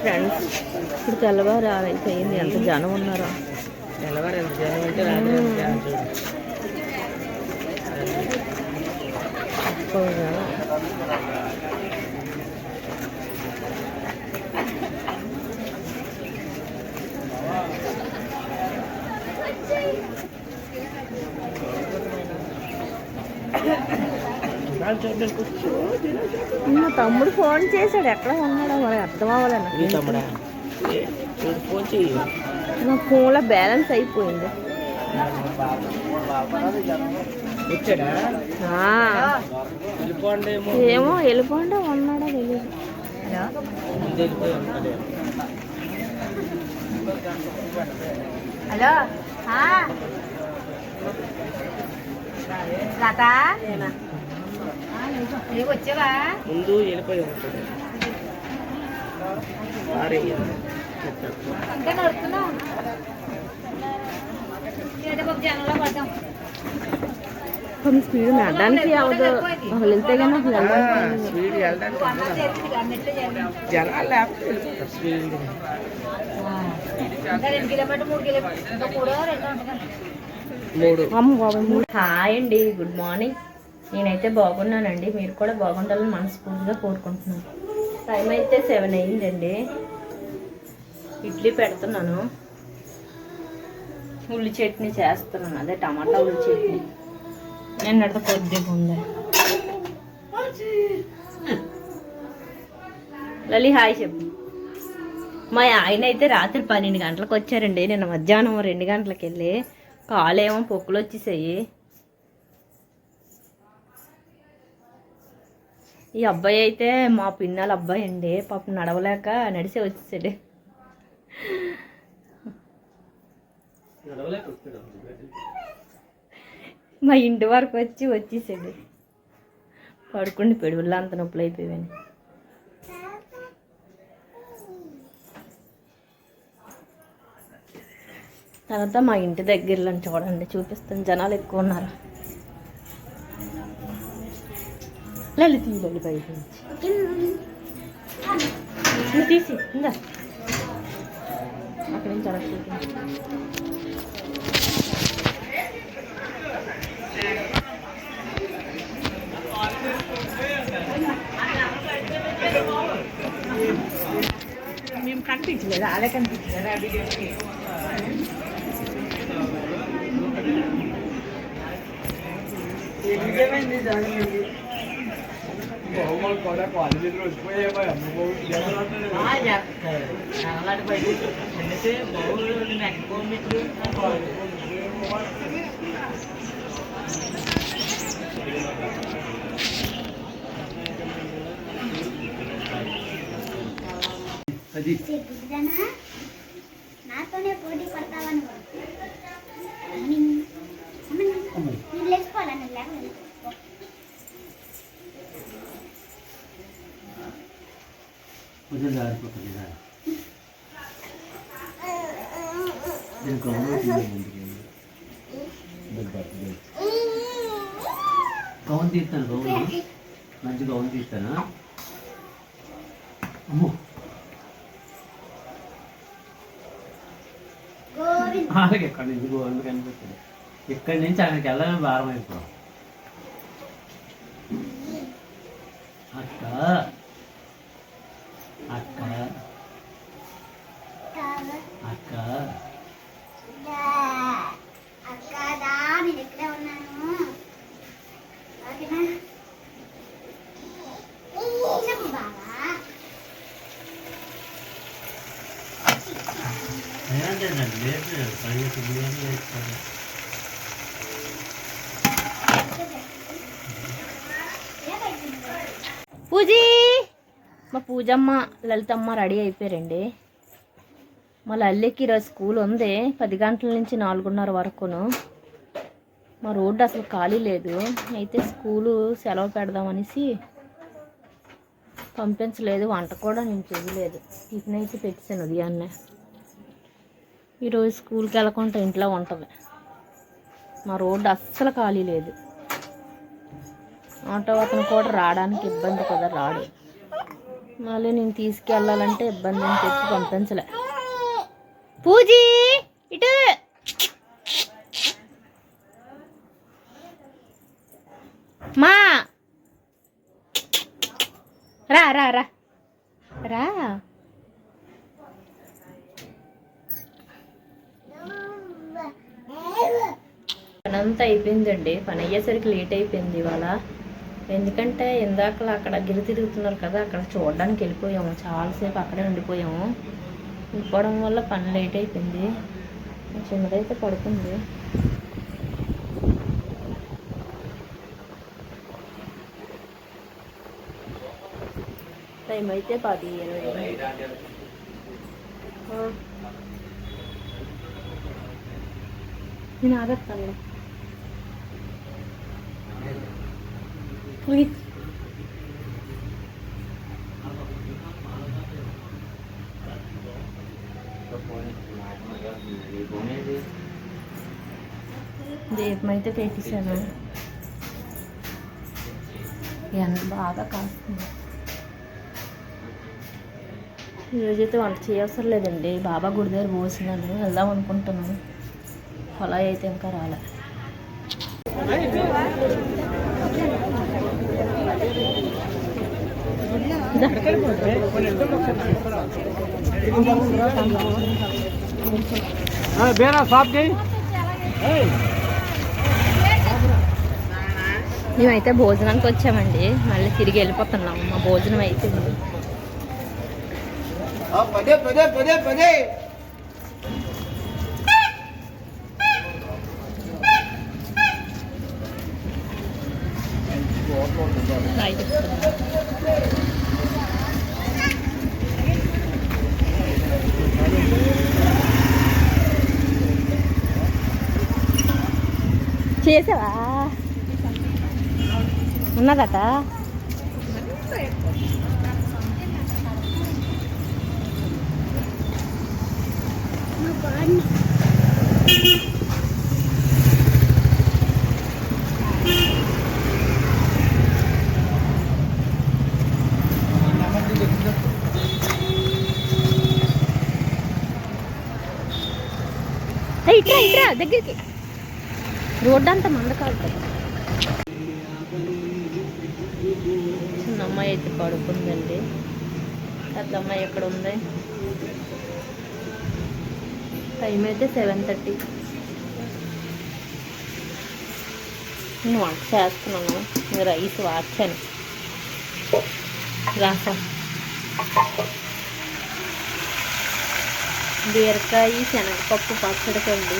Friends ఇప్పుడు తెల్లవారు ఆరైతే అయింది. ఎంత జనం ఉన్నారో. తెల్లవారు ఎంత జనం రాత్రి ఎంత జనం చూడు. ఎక్కువ జనం. మా తమ్ముడు ఫోన్ చేశాడు. ఎక్కడ ఉన్నాడో మరి అర్థం అవ్వాలని నా ఫోన్లో బ్యాలెన్స్ అయిపోయింది. వచ్చాడా? ఆ, వెళ్ళిపోండి ఏమో వెళ్ళిపోండా ఉన్నాడో తెలియదు హలో? లత? నీకు వచ్చావా ముందు వెళ్ళిపోయి నడుస్తున్నావు? ఏదో ఒక జనంలో పడ్డాం. స్పీడ్ అవ్వదు అసలు వెళ్తే కానీ అసలు. స్పీడ్ వెళ్ళడానికి జనాలు లేకపోతే స్పీడ్ ఉంటుంది మూడు. హాయ్ అండి గుడ్ మార్నింగ్. నేనైతే బాగున్నానండి. మీరు కూడా బాగుండాలని మనస్ఫూర్తిగా కోరుకుంటున్నాను. టైం అయితే సెవెన్ అయిందండి. ఇడ్లీ పెడుతున్నాను. ఉల్లి చట్నీ చేస్తున్నాను. అదే టమాటా ఉల్లి చట్నీ. నేను నడత కొద్దిగా ఉంది లలి హాయ్ చెప్పు. మా ఆయన అయితే రాత్రి పన్నెండు గంటలకు వచ్చారండి. నిన్న మధ్యాహ్నం రెండు గంటలకు వెళ్ళి కాలేమో పొక్కులు వచ్చేసాయి. ఈ అబ్బాయి అయితే మా పిన్నల అబ్బాయి అండి. పాపం నడవలేక నడిసే వచ్చేసాడు. మా ఇంటి వరకు వచ్చి వచ్చేసాడు. పడుకుని పెడుగుల్లో అంత నొప్పులు అయిపోయాను తర్వాత మా ఇంటి దగ్గరలో చూడండి చూపిస్తాను. జనాలు ఎక్కువ ఉన్నారు. లలిత ఈ లలి బయట నుంచి నువ్వు తీసి ఇందా అక్కడి నుంచి అలా చూపించు మేము కనిపించలేదు అదే కనిపించలేదు అలాంటి బయట ఎందుకంటే బాగుంది ఎక్కువ మీకు అది సిగ్గుదనా నాతోనే పోటీ పడతావా నువ్వు అమ్మని, అమ్మని, నేను లేచిపోవాలా నువ్వు లేకపోతే కొంచెం జారిపోతుంది నేను గౌన్ గౌన్ తీస్తాను గౌన్ మంచి గౌన్ తీస్తానా అమ్మో గోవింద్. అలాగే ఎక్కడి నుంచి గోల్డ్ కనిపిస్తుంది. ఇక్కడి నుంచి అక్కడికి వెళ్ళాలని భారం అయిపోయాం అక్క అక్క అక్క అక్క దా నేను ఇక్కడే ఉన్నాను ఓకేనా చెప్పు బావా నేనంటే నాకు లేదు పదిహేను బిర్యానీ వేస్తాను పూజీ మా పూజమ్మ లలితమ్మ రెడీ అయిపోయారండి. మా లల్లికి ఈరోజు స్కూల్ ఉంది. పది గంటల నుంచి నాలుగున్నర వరకును. మా రోడ్డు అసలు ఖాళీ లేదు. అయితే స్కూలు సెలవు పెడదామనేసి పంపించలేదు. వంట కూడా నేను చేయలేదు. టిఫిన్ అయితే పెట్టాను ఉదయాన్నే. ఈరోజు స్కూల్కి వెళ్ళకుండా ఇంట్లో ఉంటుంది. మా రోడ్డు అస్సలు ఖాళీ లేదు. ఆటో అతను కూడా రావడానికి ఇబ్బంది కదా రాడు. మళ్ళీ నేను తీసుకెళ్ళాలంటే ఇబ్బంది అని చెప్పి పంపించలే. పూజీ ఇటు. మా. రా రా రా. రా. పనంతా అయిపోయిందండి. పని అయ్యేసరికి లేట్ అయిపోయింది ఇవాళ. ఎందుకంటే ఇందాక అక్కడ గిరి తిరుగుతున్నారు కదా అక్కడ చూడడానికి వెళ్ళిపోయాము. చాలాసేపు అక్కడే ఉండిపోయాము. ఉండిపోవడం వల్ల పని లేట్ అయిపోయింది. చిన్నదైతే పడుతుంది టైం అయితే పది ఇరవై నేను ఆగస్తాను ప్లీజ్ దీపం అయితే పెట్టేశాను ఎండ బాగా కాస్తుంది ఈరోజైతే వంట చేయవసరం లేదండి బాబా గుడి దగ్గర పోసినాను వెళ్దాం అనుకుంటున్నాను. అలా అయితే ఇంకా రాలే. ಬೇರೆ ಸಾಫ್ಟ್ మేమైతే భోజనానికి వచ్చామండి మళ్ళీ తిరిగి వెళ్ళిపోతున్నాం మా భోజనం అయిపోయింది పదే పదే పదే పదే చేసావా? ఉన్నదట? ఇట్రా ఇట్రా దగ్గరికి. రోడ్డు అంతా మంద కాలుతుంది చిన్న అమ్మాయి అయితే పడుకుందండి. పెద్ద అమ్మాయి ఎక్కడ ఉంది? టైం అయితే సెవెన్ థర్టీ నేను వంట చేస్తున్నాను. ఇంకా రైస్ వార్చాను రసం. బీరకాయ శనగపప్పు పచ్చడికండి